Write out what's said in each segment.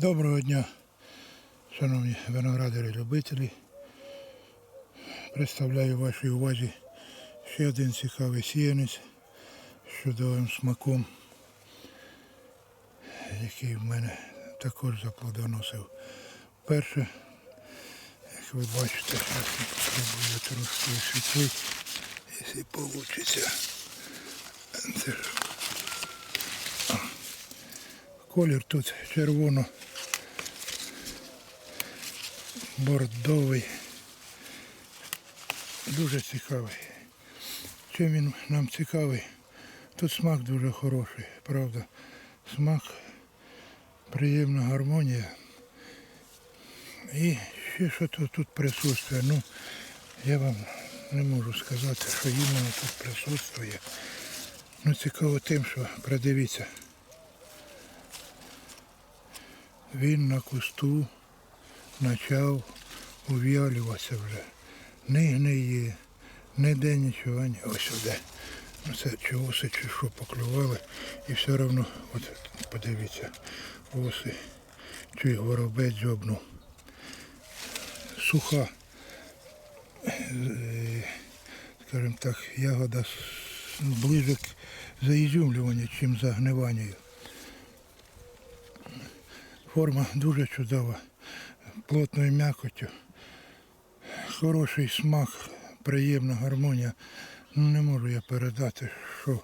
Доброго дня, шановні виноградарі-любителі. Представляю вашій увазі ще один цікавий сіянець з чудовим смаком, який в мене також заплодоносив. Перше, як ви бачите, я спробую трошки освітлити, якщо вийде. Це ж Колір тут червоно бордовий. Дуже цікавий. Чим він нам цікавий? Тут смак дуже хороший, правда. Смак, приємна гармонія. І ще що тут, тут присутствує. Ну, я вам не можу сказати, що іменно тут присутствує. Ну цікаво тим, що придивіться. Він на кусту почав ув'ялюватися вже. Не гниє, ніде нічого, ні. Ось сюди. Ну це чи оси, чи що поклювали. І все одно, от подивіться, оси, чи воробець дзьобнув. Суха, е, скажімо так, ягода ближе к заізюмлюванню, чим загниванню. Форма дуже чудова, плотною м'якоттю, хороший смак, приємна гармонія. Ну, не можу я передати, що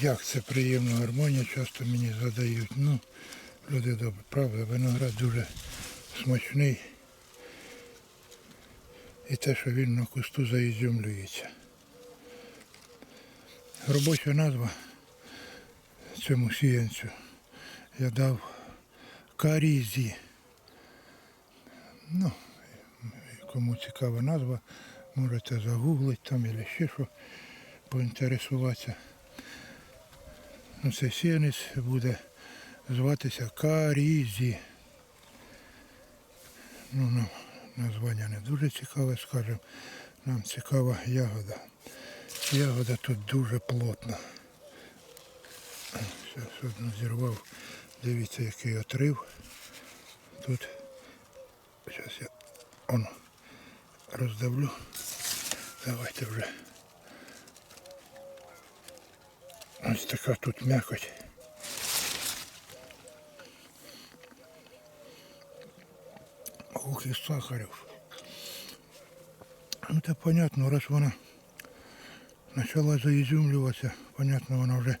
як це приємна гармонія, часто мені задають. Ну, люди добрі, правда, виноград дуже смачний. І те, що він на кусту заізюмлюється. Робоча назва цьому сіянцю я дав Карізі. Ну, кому цікава назва, можете загуглити там або ще що поінтересуватися. Ну, цей сіянець буде зватися Карізі. Ну, ну, названня не дуже цікаве, скажімо. Нам цікава ягода. Ягода тут дуже плотна. Зараз одну зірвав. Дивіться, який отрив. Тут зараз я он роздавлю. Давайте вже. Ось така тут м'якоть. Ух, і сахарів. Ну це понятно, раз вона почала заізюмлюватися, понятно, вона вже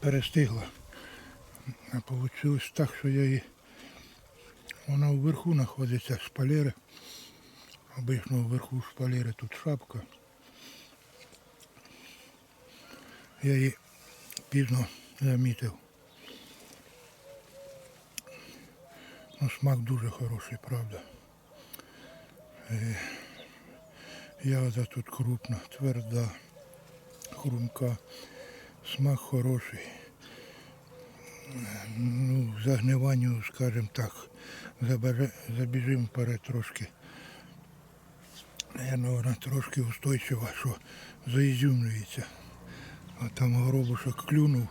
перестигла. А вийшло так, що я її... Вона вверху знаходиться шпалери. Обично вверху шпалери тут шапка. Я її пізно замітив. Ну, смак дуже хороший, правда. Е, Ягода тут крупна, тверда, хрумка, смак хороший ну, загниванню, скажімо так, забіжимо вперед трошки. Наверно, вона трошки устойчива, що заізюмлюється. А там горобушок клюнув,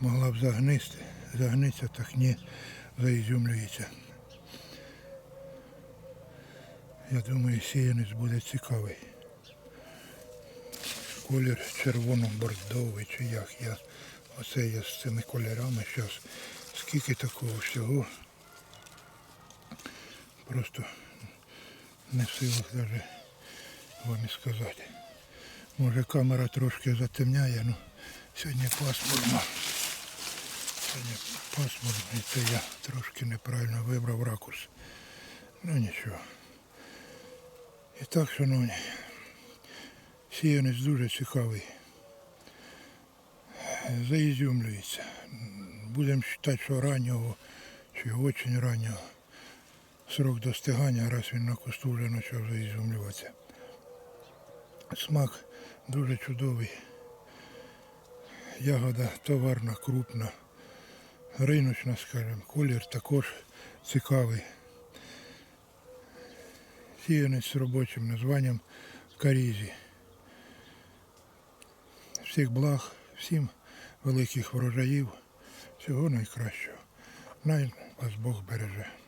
могла б загнисти, загниться, так не заізюмлюється. Я думаю, сіянець буде цікавий. Колір червоно-бордовий чи як я. Оце я з цими кольорами зараз. Скільки такого всього. Просто не в силах навіть вам і сказати. Може камера трошки затемняє, ну сьогодні пасмурно. Сьогодні пасмурно, і це я трошки неправильно вибрав ракурс. Ну нічого. І так, шановні, сіянець дуже цікавий заізюмлюється. Будемо вважати, що раннього чи дуже раннього срок достигання, раз він на кусту вже почав заізюмлюватися. Смак дуже чудовий. Ягода товарна, крупна, риночна, скажімо, колір також цікавий. Сіянець з робочим названням Карізі. Всіх благ, всім великих врожаїв, всього найкращого. Най вас Бог береже.